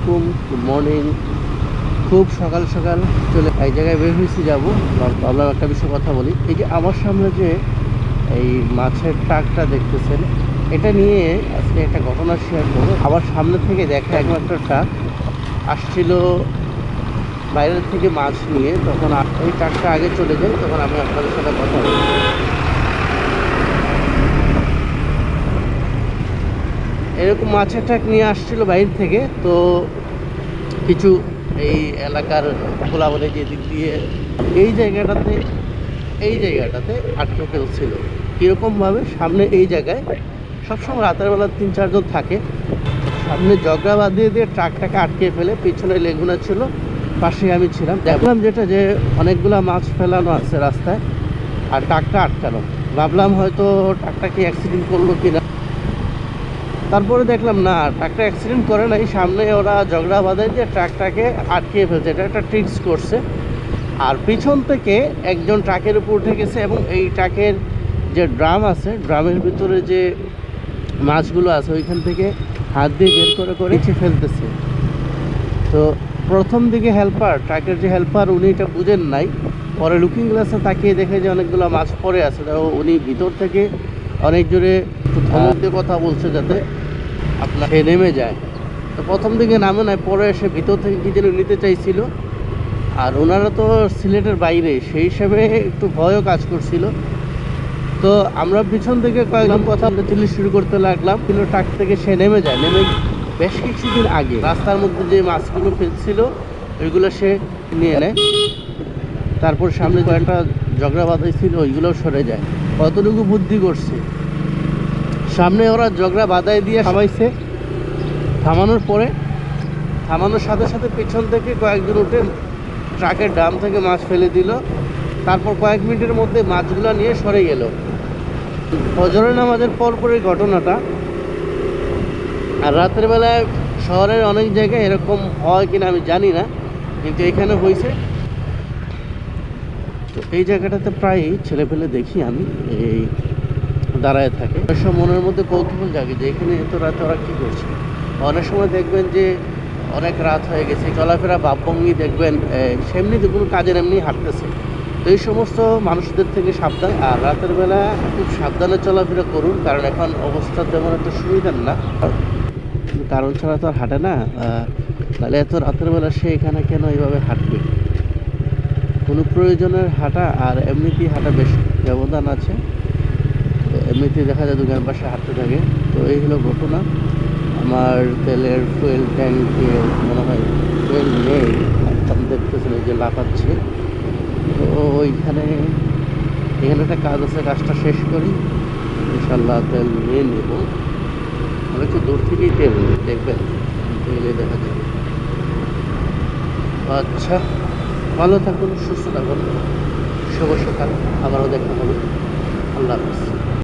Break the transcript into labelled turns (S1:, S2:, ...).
S1: আলাইকুম good morning খুব সকাল সকাল চলে এক জায়গায় বের হয়েছি, যাব। ভাবলাম একটা বিষয়ে কথা বলি। এই যে আমার সামনে যে এই মাছের ট্রাকটা দেখতেছেন, এটা নিয়ে আজকে একটা ঘটনা শেয়ার করব। আমার সামনে থেকে দেখা একমাত্র ট্রাক আসছিল বাইরের থেকে মাছ নিয়ে। তখন ওই ট্রাকটা আগে চলে যায় তখন আমি আপনাদের সাথে কথা বলি এরকম মাছের ট্রাক নিয়ে আসছিল বাইরে থেকে, তো কিছু এই এলাকার বলে যে দিক দিয়ে এই জায়গাটাতে এই জায়গাটাতে আটকে ফেলছিল। কীরকমভাবে? সামনে এই জায়গায় সবসময় রাতের বেলা তিন চারজন থাকে। সামনে জগড়া বাঁধিয়ে দিয়ে ট্রাকটাকে আটকে ফেলে, পিছনে লেগুনা ছিল, পাশে আমি ছিলাম। দেখলাম যেটা যে অনেকগুলো মাছ ফেলানো আছে রাস্তায়, আর ট্রাকটা আটকানো। ভাবলাম হয়তো ট্রাকটা কি অ্যাক্সিডেন্ট করল কিনা। তারপরে দেখলাম, না, ট্রাকটা অ্যাক্সিডেন্ট করে নাই। সামনে ওরা ঝগড়া বাঁধায় দিয়ে ট্রাকটাকে আটকিয়ে ফেলছে। এটা একটা ট্রিক্স করছে। আর পিছন থেকে একজন ট্রাকের উপর উঠে গেছে এবং এই ট্রাকের যে ড্রাম আছে, ড্রামের ভিতরে যে মাছগুলো আছে, ওইখান থেকে হাত দিয়ে বের করে করে ফেলতেছে। তো প্রথম দিকে হেল্পার ট্রাকের যে হেল্পার উনি এটা বুঝেন নাই। পরে লুকিং গ্লাসে তাকিয়ে দেখে যে অনেকগুলো মাছ পড়ে আছে। তো উনি ভিতর থেকে অনেক জোরে কথা বলছে যাতে আপনার নেমে যায়। তো প্রথম দিকে নামে নাই, পরে এসে ভিতর থেকে কী যেন নিতে চাইছিল। আর ওনারা তো সিলেটের বাইরে, সেই হিসাবে একটু ভয়ও কাজ করছিল। তো আমরা পিছন থেকে কয়েকজন কথা বলতে তুলি শুরু করতে লাগলাম। কিন্তু ট্রাক থেকে সে নেমে যায়। নেমে বেশ কিছুদিন আগে রাস্তার মধ্যে যে মাছগুলো ফেলছিল, ওইগুলো সে নিয়ে নেয়। তারপর সামনে কয়েকটা ঝগড়া বাঁধাই ছিল, ওইগুলোও সরে যায়। কতটুকু বুদ্ধি করছে? সামনে ওরা জগড়া বাঁধাই দিয়ে থামাইছে। থামানোর পরে, থামানোর সাথে সাথে পেছন থেকে কয়েকজন উঠে ট্রাকের ডাম থেকে মাছ ফেলে দিল। তারপর কয়েক মিনিটের মধ্যে মাছগুলো নিয়ে সরে গেল। ফজরের নামাজের পর পরই ঘটনাটা। আর রাতের বেলায় শহরের অনেক জায়গায় এরকম হয় কিনা আমি জানি না, কিন্তু এখানে হয়েছে তো এই জায়গাটাতে প্রায়ই ছেলে পেলে দেখি আমি, এই দাঁড়ায় থাকে। সময় মনের মধ্যে কৌতূহল জাগে যে এখানে এত রাতে ওরা কী করছে? অনেক সময় দেখবেন যে অনেক রাত হয়ে গেছে, চলাফেরা ভাবভঙ্গি দেখবেন সেমনিতে কোনো কাজের এমনি হাঁটতেছে। তো এই সমস্ত মানুষদের থেকে সাবধান। আর রাতের বেলা খুব সাবধানে চলাফেরা করুন, কারণ এখন অবস্থা তেমন একটা সুবিধার না। কারণ ছাড়া তো আর হাঁটে না। তাহলে এত রাতের বেলা সে এখানে কেন এইভাবে হাঁটবে? কোনো প্রয়োজনের হাঁটা আর এমনিতেই হাঁটা বেশ ব্যবধান আছে। এমনিতেই দেখা যায় দোকানের পাশে হাঁটতে থাকে। তো এই হলো ঘটনা। আমার তেলের ফুয়েল ট্যাঙ্কে মনে হয় ফুয়েল নেই আমি দেখতেছেন যে লাফাচ্ছে। তো ওইখানে, এখানে একটা কাজ আছে, কাজটা শেষ করি। ইনশাল্লাহ তেল নিয়ে নেব। আমি একটু দূর থেকেই তেল দেখবেন? তেলে দেখা যাবে আচ্ছা ভালো থাকুন, সুস্থ থাকুন। শুভ সকাল। আবারও দেখা হবে। আল্লাহ হাফিজ।